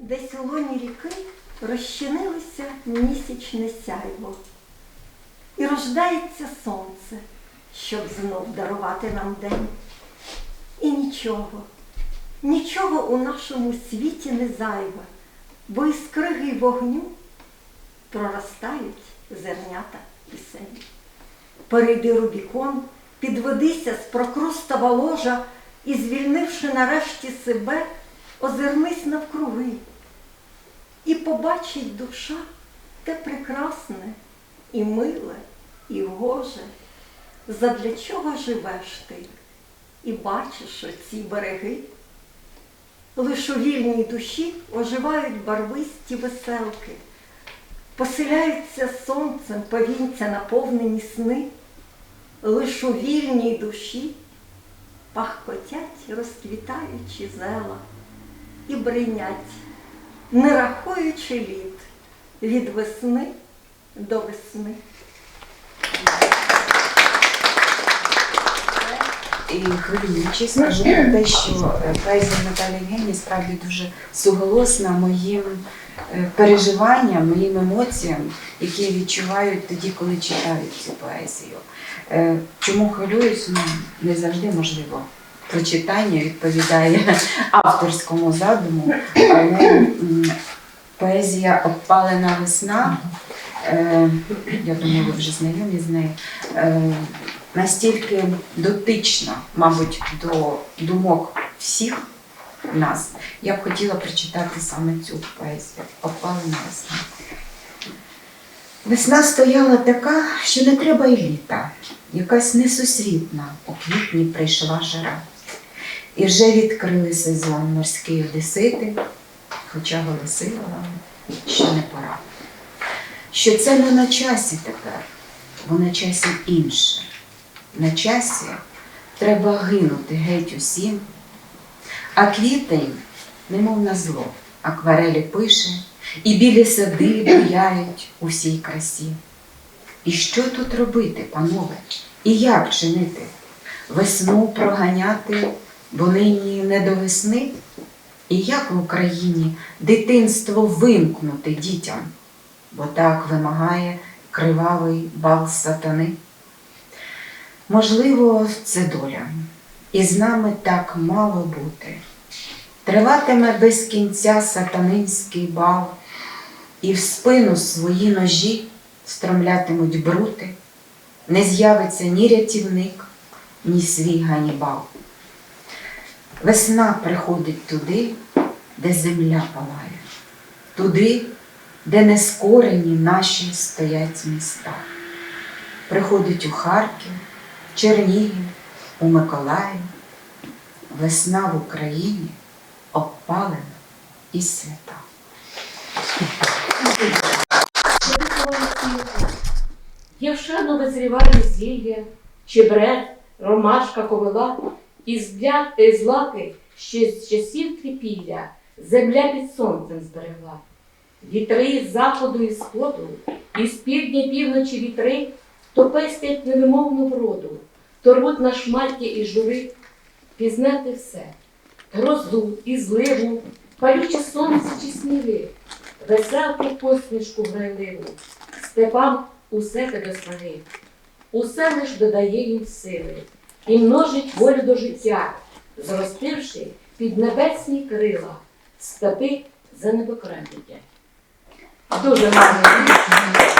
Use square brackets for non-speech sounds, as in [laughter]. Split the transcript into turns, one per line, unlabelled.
Десь у лоні ріки розчинилося місячне сяйво. І рождається сонце, щоб знов дарувати нам день. І нічого, нічого у нашому світі не зайве, бо із криги вогню проростають зернята пісень. Перейди Рубікон, підведися з прокрустова ложа і, звільнивши нарешті себе, озирнись навкруги. Побачить душа те прекрасне і миле, і гоже, задля чого живеш ти, і бачиш оці береги. Лиш у вільній душі оживають барвисті веселки, поселяються сонцем повінця наповнені сни, лиш у вільній душі пахкотять розквітаючі зела і бринять, не рахуючи літ від весни до весни.
І хвилюючи, скажу про те, що е, поезія Наталі Євгенії справді дуже суголосна моїм е, переживанням, моїм емоціям, які я відчуваю тоді, коли читаю цю поезію. Е, Чому хвилююсь? Ну, не завжди можливо. Прочитання відповідає [laughs] авторському задуму, але поезія Обпалена весна, е, я думаю, ви вже знайомі з нею. е, настільки дотична, мабуть, до думок всіх нас, я б хотіла прочитати саме цю поезію Опалена весна. Весна стояла така, що не треба й літа, якась несусвітна, у квітні прийшла жара. І вже відкрили сезон морські одесити, хоча голосила вам, що не пора. Що це не на часі тепер, бо на часі інше на часі треба гинути геть усім, а квітень, немов на зло, акварелі пише, і білі сади буяють у всій красі. І що тут робити, панове? І як чинити? Весну проганяти, бо нині не до весни? І як в Україні дитинство вимкнути дітям? Бо так вимагає кривавий бал сатани. Можливо, це доля, і з нами так мало бути. Триватиме без кінця сатанинський бал, і в спину свої ножі стромлятимуть брути, не з'явиться ні рятівник, ні свій ганібал. Весна приходить туди, де земля палає, туди, де нескорені наші стоять міста. Приходить у Харків. Чернігів, у Миколаїв, весна в Україні обпалена і свята.
Євшено визріває зілля, чебрет, ромашка, ковила, і зля, і злаки ще з часів трипілля земля під сонцем зберегла. Вітри з заходу і сходу, і з півдня півночі вітри, то пестять невимовну вроду, то рвуть на шматі і жури, пізнати все, грозу і зливу, палюче сонце чи сніги, веселку посмішку грайливу, степам усе тебе снаги, усе лиш додає їм сили і множить волю до життя, зростивши під небесні крила, степи за небокремлення. Дуже гарно.